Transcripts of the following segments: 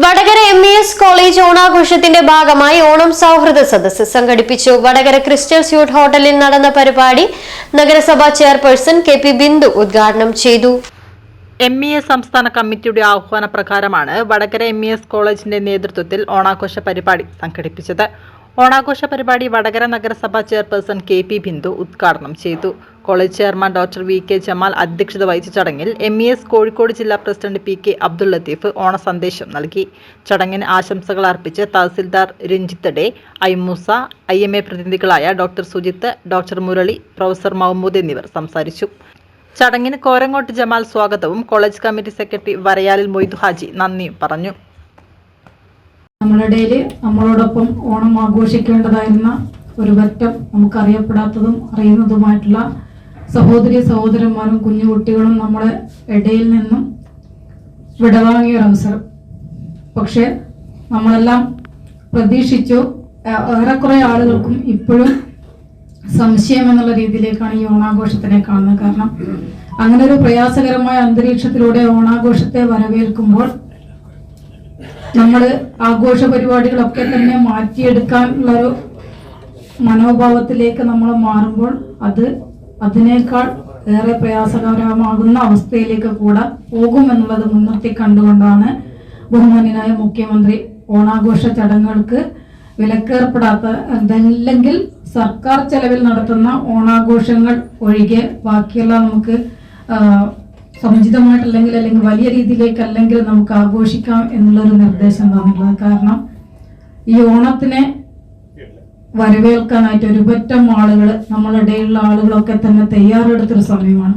Vadakara M E S college ഓണാഘോഷത്തിന്റെ ഭാഗമായി ഓണം സൗഹൃദ സദസ്സ് സംഘടിപ്പിച്ചു. വടകര ക്രിസ്റ്റൽ സ്യൂട്ട് ഹോട്ടലിൽ നടന്ന പരിപാടി നഗരസഭാ ചെയർപേഴ്സൺ കെ പി ബിന്ദു ഉദ്ഘാടനം ചെയ്തു. എം ഇ എസ് സംസ്ഥാന കമ്മിറ്റിയുടെ ആഹ്വാന പ്രകാരമാണ് വടകര എം ഇ എസ് കോളേജിന്റെ നേതൃത്വത്തിൽ ഓണാഘോഷ പരിപാടി സംഘടിപ്പിച്ചത്. ഓണാഘോഷ പരിപാടി വടകര നഗരസഭ ചെയർപേഴ്സൺ കെ പി ബിന്ദു ഉദ്ഘാടനം ചെയ്തു. College chairman doctor V K Jamal അധ്യക്ഷത വഹിച്ച ചടങ്ങിൽ എം ഇ എസ് കോഴിക്കോട് ജില്ലാ president P K Abdul Latheef ഓണ സന്ദേശം നൽകി. ചടങ്ങിന് ആശംസകൾ അർപ്പിച്ച് തഹസിൽദാർ രഞ്ജിത്ത് ഡേ ഐമൂസ I M A പ്രതിനിധികളായ doctor Sujith doctor Murali professor Mahmood എന്നിവർ സംസാരിച്ചു. ചടങ്ങിന് കോരങ്ങോട്ട് ജമാൽ സ്വാഗതവും college committee secretary Varayalil Moidu Haji നന്ദിയും പറഞ്ഞു. നമ്മുടെ ഇടയിൽ നമ്മളോടൊപ്പം ഓണം ആഘോഷിക്കേണ്ടതായിരുന്ന ഒരു പറ്റം നമുക്കറിയപ്പെടാത്തതും അറിയുന്നതുമായിട്ടുള്ള സഹോദരി സഹോദരന്മാരും കുഞ്ഞു കുട്ടികളും നമ്മളെ ഇടയിൽ നിന്നും വിടവാങ്ങിയ ഒരു അവസരം. പക്ഷെ നമ്മളെല്ലാം പ്രതീക്ഷിച്ചു ഏറെക്കുറെ ആളുകൾക്കും ഇപ്പോഴും സംശയം എന്നുള്ള രീതിയിലേക്കാണ് ഈ ഓണാഘോഷത്തിനെ കാണുന്നത്. കാരണം അങ്ങനെ ഒരു പ്രയാസകരമായ അന്തരീക്ഷത്തിലൂടെ ഓണാഘോഷത്തെ വരവേൽക്കുമ്പോൾ നമ്മൾ ആഘോഷ പരിപാടികളൊക്കെ തന്നെ മാറ്റിയെടുക്കാനുള്ളൊരു മനോഭാവത്തിലേക്ക് നമ്മൾ മാറുമ്പോൾ അത് അതിനേക്കാൾ ഏറെ പ്രയാസകരമാകുന്ന അവസ്ഥയിലേക്ക് കൂടെ പോകുമെന്നുള്ളത് മുൻനിർത്തി കണ്ടുകൊണ്ടാണ് ബഹുമാന്യനായ മുഖ്യമന്ത്രി ഓണാഘോഷ ചടങ്ങുകൾക്ക് വിലക്കേർപ്പെടാത്ത അതല്ലെങ്കിൽ സർക്കാർ ചെലവിൽ നടത്തുന്ന ഓണാഘോഷങ്ങൾ ഒഴികെ ബാക്കിയെല്ലാം നമുക്ക് സമുചിതമായിട്ടല്ലെങ്കിൽ അല്ലെങ്കിൽ വലിയ രീതിയിലേക്ക് അല്ലെങ്കിൽ നമുക്ക് ആഘോഷിക്കാം എന്നുള്ളൊരു നിർദ്ദേശം തന്നിട്ടുള്ളത്. കാരണം ഈ ഓണത്തിനെ വരവേൽക്കാനായിട്ട് ഒരുപറ്റം ആളുകൾ നമ്മളിടയിലുള്ള ആളുകളൊക്കെ തന്നെ തയ്യാറെടുത്തൊരു സമയമാണ്.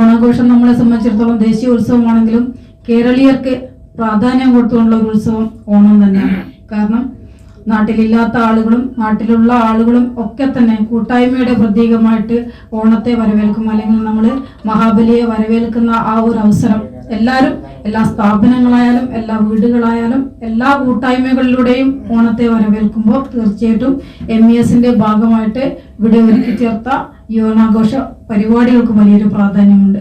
ഓണാഘോഷം നമ്മളെ സംബന്ധിച്ചിടത്തോളം ദേശീയ ഉത്സവമാണെങ്കിലും കേരളീയർക്ക് പ്രാധാന്യം കൊടുത്തുകൊണ്ടുള്ള ഒരു ഉത്സവം ഓണം തന്നെയാണ്. കാരണം നാട്ടിലില്ലാത്ത ആളുകളും നാട്ടിലുള്ള ആളുകളും ഒക്കെ തന്നെ കൂട്ടായ്മയുടെ പ്രതീകമായിട്ട് ഓണത്തെ വരവേൽക്കും അല്ലെങ്കിൽ നമ്മൾ മഹാബലിയെ വരവേൽക്കുന്ന ആ ഒരു അവസരം. എല്ലാവരും എല്ലാ സ്ഥാപനങ്ങളായാലും എല്ലാ വീടുകളായാലും എല്ലാ കൂട്ടായ്മകളിലൂടെയും ഓണത്തെ വരവേൽക്കുമ്പോൾ തീർച്ചയായിട്ടും എം ഇ എസിന്റെ ഭാഗമായിട്ട് ഇവിടെ ഒരുക്കി ചേർത്ത ഓണാഘോഷ പരിപാടികൾക്ക് വലിയൊരു പ്രാധാന്യമുണ്ട്.